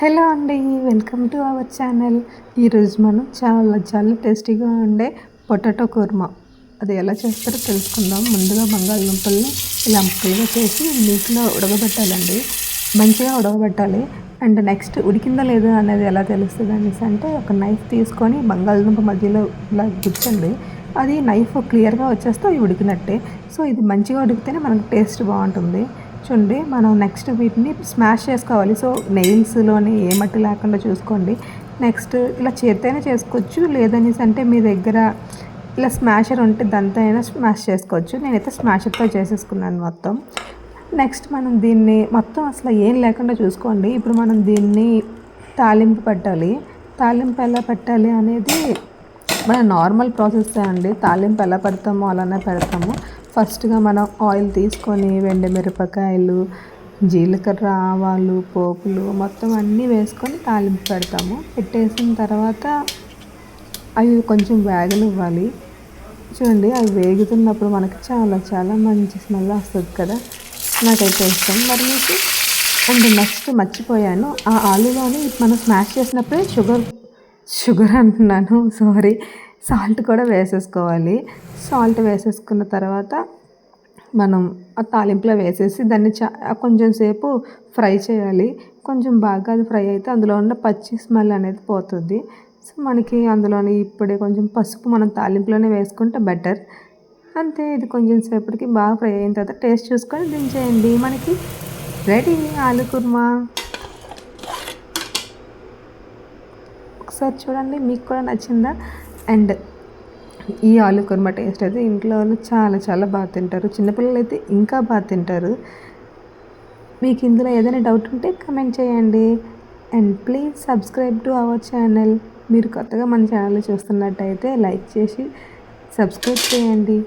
Hello అండి welcome to our channel. ఈరోజు మనం చాలా చాలా టేస్టీగా ఉండే పొటాటో కుర్మా. అది ఎలా చేస్తారో తెలుసుకుందాం. ముందుగా బంగాళదుంపల్ని ఇలా ముక్కలుగా చేసి నీటిలో ఉడకబెట్టాలండి. మంచిగా ఉడకబెట్టాలి. అండ్ నెక్స్ట్ ఉడికిందా లేదా అనేది ఎలా తెలుస్తుంది అనేసి అంటే ఒక నైఫ్ తీసుకొని బంగాళదుంప మధ్యలో ఇలా గుచ్చండి అది నైఫ్ క్లియర్గా వచ్చేస్తే అవి ఉడికినట్టే. సో ఇది మంచిగా ఉడికితేనే మనకు టేస్ట్ బాగుంటుంది. చూడండి మనం నెక్స్ట్ వీటిని స్మాష్ చేసుకోవాలి. సో నెయిల్స్లోని ఏ మట్టి లేకుండా చూసుకోండి. నెక్స్ట్ ఇలా చేతైనా చేసుకోవచ్చు. లేదనేసి అంటే మీ దగ్గర ఇలా స్మాషర్ ఉంటే దాంతో అయినా స్మాష్ చేసుకోవచ్చు. నేనైతే స్మాషర్తో చేసేసుకున్నాను మొత్తం. నెక్స్ట్ మనం దీన్ని మొత్తం అసలు ఏం లేకుండా చూసుకోండి. ఇప్పుడు మనం దీన్ని తాలింపు పెట్టాలి. తాలింపు ఎలా పెట్టాలి అనేది మన నార్మల్ ప్రాసెస్ అండి. తాలింపు ఎలా పెడతామో అలానే పెడతాము. ఫస్ట్గా మనం ఆయిల్ తీసుకొని వెండి మిరపకాయలు జీలకర్ర ఆవాలు పోపులు మొత్తం అన్నీ వేసుకొని తాలింపు పెడతాము. పెట్టేసిన తర్వాత అవి కొంచెం వేగనివ్వాలి. చూడండి అవి వేగుతున్నప్పుడు మనకి చాలా చాలా మంచి స్మెల్ వస్తుంది కదా. నాకైతే ఇష్టం. మరి మీకు అండ్ నెక్స్ట్ మర్చిపోయాను. ఆ ఆలులోని మనం స్మాష్ చేసినప్పుడే షుగర్ షుగర్ అంటున్నాను. సారీ. సాల్ట్ కూడా వేసేసుకోవాలి. సాల్ట్ వేసేసుకున్న తర్వాత మనం ఆ తాలింపులో వేసేసి దాన్ని చా కొంచెం సేపు ఫ్రై చేయాలి. కొంచెం బాగా అది ఫ్రై అయితే అందులో ఉన్న పచ్చి స్మెల్ అనేది పోతుంది. సో మనకి అందులోని ఇప్పుడే కొంచెం పసుపు మనం తాలింపులోనే వేసుకుంటే బెటర్. అంతే ఇది కొంచెం సేపటికి బాగా ఫ్రై అయిన తర్వాత టేస్ట్ చూసుకొని దించేయండి. మనకి రెడీ ఆలు కుర్మా. ఒకసారి చూడండి మీకు కూడా నచ్చిందా? అండ్ ఈ ఆలు కుర్మా టేస్ట్ అయితే ఇంట్లో వాళ్ళు చాలా చాలా బాగా తింటారు. చిన్నపిల్లలు అయితే ఇంకా బాగా తింటారు. మీకు ఇందులో ఏదైనా డౌట్ ఉంటే కమెంట్ చేయండి. And please subscribe to our channel మీరు కొత్తగా మన ఛానల్ చూస్తున్నట్టయితే లైక్ చేసి సబ్స్క్రైబ్ చేయండి.